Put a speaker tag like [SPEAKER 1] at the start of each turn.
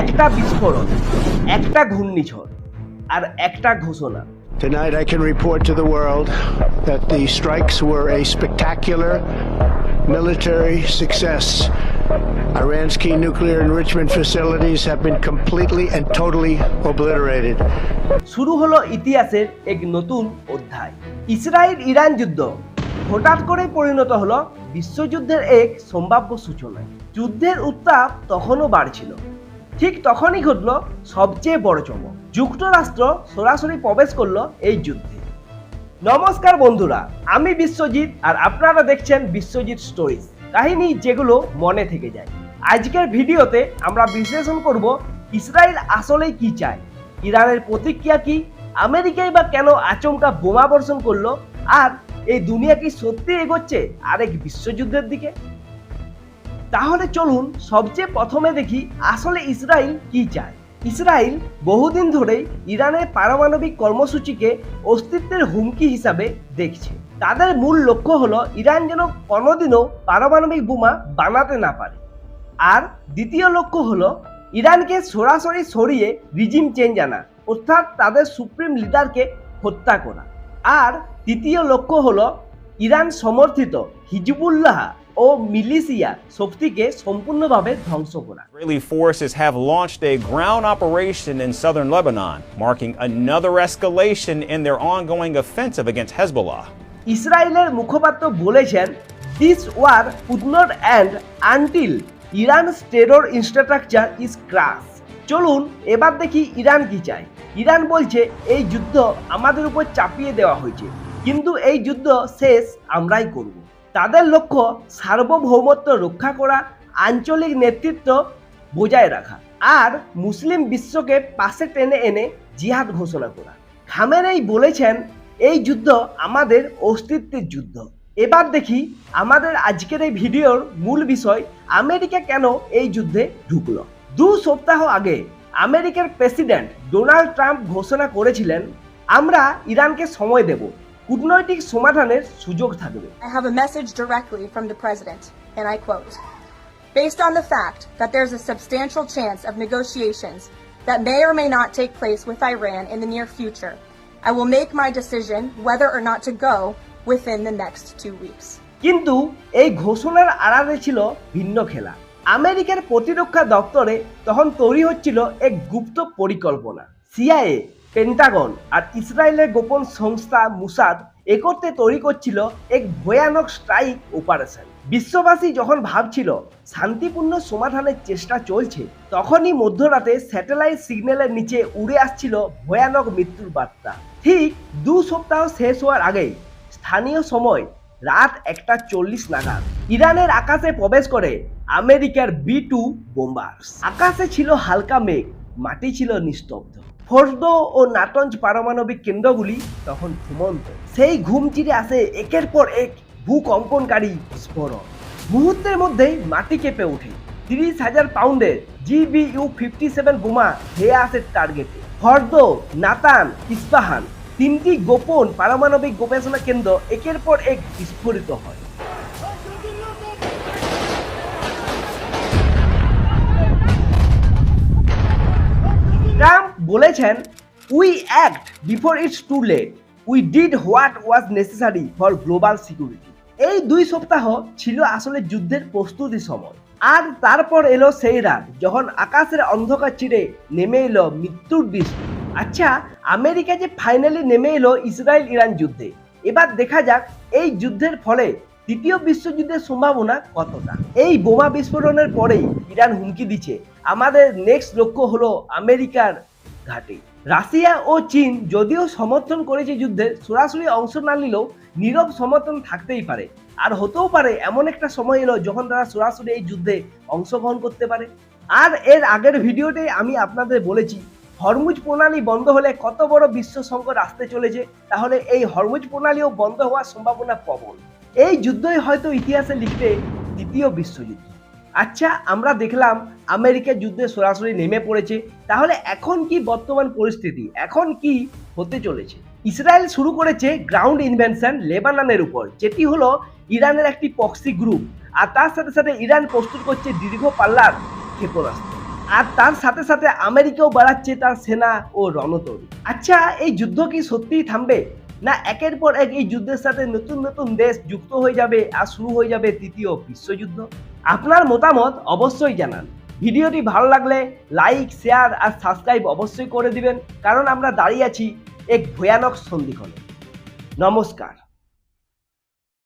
[SPEAKER 1] একটা বিস্ফোরণ একটা ঘূর্ণিঝড় আর একটা ঘোষণা
[SPEAKER 2] Tonight, I can report to the world that the strikes were a spectacular military success. Iran's key nuclear enrichment facilities have been completely and totally obliterated.
[SPEAKER 1] শুরু হলো ইতিহাসের এক নতুন অধ্যায় ইসরায়েল ইরান যুদ্ধ হঠাৎ করে পরিণত হলো বিশ্বযুদ্ধের এক সম্ভাব্য সূচনায় যুদ্ধের উত্তাপ তখনও বাড়ছিল ঠিক তখনই ঘটল সবচেয়ে বড় চমক। যুক্তরাষ্ট্র সরাসরি প্রবেশ করল এই যুদ্ধে। নমস্কার বন্ধুরা, আমি বিশ্বজিৎ আর আপনারা দেখছেন বিশ্বজিৎ স্টোরিজ, কাহিনী যেগুলো মনে থেকে যায়। আজকের ভিডিওতে আমরা বিশ্লেষণ করব ইসরায়েল আসলেই কি চায়, ইরানের প্রতিক্রিয়া কি, আমেরিকাই বা কেন আচমকা বোমা বর্ষণ করল, আর এই দুনিয়া কি সত্যি এগোচ্ছে আরেক বিশ্বযুদ্ধের দিকে? তাহলে চলুন সবচেয়ে প্রথমে দেখি আসলে ইসরায়েল কি চায়। ইসরায়েল বহুদিন ধরেই ইরানের পারমাণবিক কর্মসূচিকে অস্তিত্বের হুমকি হিসাবে দেখছে। তাদের মূল লক্ষ্য হলো ইরান যেন কোনোদিনও পারমাণবিক বোমা বানাতে না পারে। আর দ্বিতীয় লক্ষ্য হলো ইরানকে সরাসরি সরিয়ে রিজিম চেঞ্জ আনা, অর্থাৎ তাদের সুপ্রিম লিডারকে হত্যা করা। আর তৃতীয় লক্ষ্য হলো ইরান সমর্থিত হিজবুল্লাহ ও মিলিশিয়া শক্তিকে সম্পূর্ণভাবে ধ্বংস করা।
[SPEAKER 3] Israeli forces have launched a ground operation in southern Lebanon, marking another escalation in their ongoing offensive against Hezbollah.
[SPEAKER 1] ইসরায়েলের মুখপাত্র বলেছেন this war would not end until Iran's terror infrastructure is crush চলুন এবার দেখি ইরান কি চায়। Iran বলছে এই যুদ্ধ আমাদের উপর চাপিয়ে দেওয়া হয়েছে। কিন্তু এই যুদ্ধ শেষ আমরাই করব। তাদের লক্ষ্য সার্বভৌমত্ব রক্ষা করা, আঞ্চলিক নেতৃত্ব বজায় রাখা আর মুসলিম বিশ্বকে পাশে টেনে এনে জিহাদ ঘোষণা করা। খামেনেই বলেছেন, এই যুদ্ধ আমাদের অস্তিত্বের যুদ্ধ। এবার দেখি আমাদের আজকের এই ভিডিওর মূল বিষয়, আমেরিকা কেন এই যুদ্ধে ঢুকলো? দু সপ্তাহ আগে আমেরিকার প্রেসিডেন্ট ডোনাল্ড ট্রাম্প ঘোষণা করেছিলেন, আমরা ইরানকে সময় দেব। কূটনৈতিক সমাধানের সুযোগ থাকবে
[SPEAKER 4] I have a message directly from the President, and I quote Based on the fact that there's a substantial chance of negotiations that may or may not take place with Iran in the near future, I will make my decision whether or not to go within the next two weeks.
[SPEAKER 1] কিন্তু এই ঘোষণার আড়ালে ছিল ভিন্ন খেলা আমেরিকার প্রতিরক্ষা দপ্তরে তখন তৈরি হচ্ছিল এক গুপ্ত পরিকল্পনা সিআইএ পেন্টাগন আর ইসরায়েলের গোপন সংস্থা মুসাদ একত্রে তৈরি করছিল এক ভয়ানক স্ট্রাইক অপারেশন বিশ্ববাসী যখন ভাবছিল শান্তিপূর্ণ সমাধানের চেষ্টা চলছে, তখনই মধ্যরাতে স্যাটেলাইট সিগন্যালের নিচে উড়ে আসছিল ভয়ানক মৃত্যুর বার্তা। ঠিক দু সপ্তাহ শেষ হওয়ার আগেই স্থানীয় সময় রাত একটা চল্লিশ নাগাদ। ইরানের আকাশে প্রবেশ করে আমেরিকার বি টু বোম্বার আকাশে ছিল হালকা মেঘ মাটি ছিল নিস্তব্ধ। ফোর্দো ও নাটঞ্জ পারমাণবিক কেন্দ্রগুলি তখন ঘুমন্ত। সেই ঘুম চিরে আসে একের পর এক ভূকম্পনকারী বিস্ফোরণ। মুহূর্তের মধ্যেই মাটি কেঁপে ওঠে। তিরিশ হাজার পাউন্ডের জিবিইউ ফিফটি সেভেন বোমা ধেয়ে আসে টার্গেটে। ফর্দ নাতান, ইস্পাহান তিনটি গোপন পারমাণবিক গবেষণা কেন্দ্র একের পর এক বিস্ফোরিত হয়। বলেছেন we act before it's too late we did what was necessary for global security এই দুই সপ্তাহ ছিল আসলে যুদ্ধের প্রস্তুতি সময়। আর তারপর এলো সেই রাত যখন আকাশের অন্ধকার চিড়ে নেমে এলো মৃত্যুর দৃষ্টি আচ্ছা আমেরিকা যে ফাইনালি নেমে এলো ইসরায়েল ইরান যুদ্ধে। এবার দেখা যাক এই যুদ্ধের ফলে তৃতীয় বিশ্বযুদ্ধের সম্ভাবনা কতটা। এই বোমা বিস্ফোরণের পরেই ইরান হুমকি দিচ্ছে। আমাদের নেক্সট লক্ষ্য হলো আমেরিকার ঘাটে। রাশিয়া ও চীন যদিও সমর্থন করেছে যুদ্ধে, সরাসরি অংশ না নিলেও নীরব সমর্থন থাকতেই পারে। আর হতেও পারে, এমন একটা সময় এলো যখন তারা সরাসরি এই যুদ্ধে অংশগ্রহণ করতে পারে। আর এর আগের ভিডিওতে আমি আপনাদের বলেছি, হরমুজ প্রণালী বন্ধ হলে কত বড় বিশ্ব সংকট আসতে চলেছে, তাহলে এই হরমুজ প্রণালীও বন্ধ হওয়ার সম্ভাবনা প্রবল। এই যুদ্ধই হয়তো ইতিহাসে লিখবে দ্বিতীয় বিশ্বযুদ্ধ। আচ্ছা আমরা দেখলাম আমেরিকা যুদ্ধে সরাসরি নেমে পড়েছে। তাহলে এখন কি বর্তমান পরিস্থিতি? এখন কি হতে চলেছে? ইসরায়েল শুরু করেছে গ্রাউন্ড ইনভেনশন লেবাননের উপর, যেটি হলো ইরানের একটি পক্সি গ্রুপ আর তার সাথে সাথে ইরান প্রস্তুত করছে দীর্ঘ পাল্লার ক্ষেপণাস্ত্র। আর তার সাথে সাথে আমেরিকাও বাড়াচ্ছে তার সেনা ও রণতরী। আচ্ছা এই যুদ্ধ কি সত্যিই থামবে? না, একের পর এক এই যুদ্ধের সাথে নতুন নতুন দেশ যুক্ত হয়ে যাবে আর শুরু হয়ে যাবে তৃতীয় বিশ্বযুদ্ধ? আপনার মতামত অবশ্যই জানান। ভিডিওটি ভালো লাগলে লাইক, শেয়ার আর সাবস্ক্রাইব অবশ্যই করে দিবেন, কারণ আমরা দাঁড়িয়ে আছি এক ভয়ানক সন্ধিক্ষণে। নমস্কার।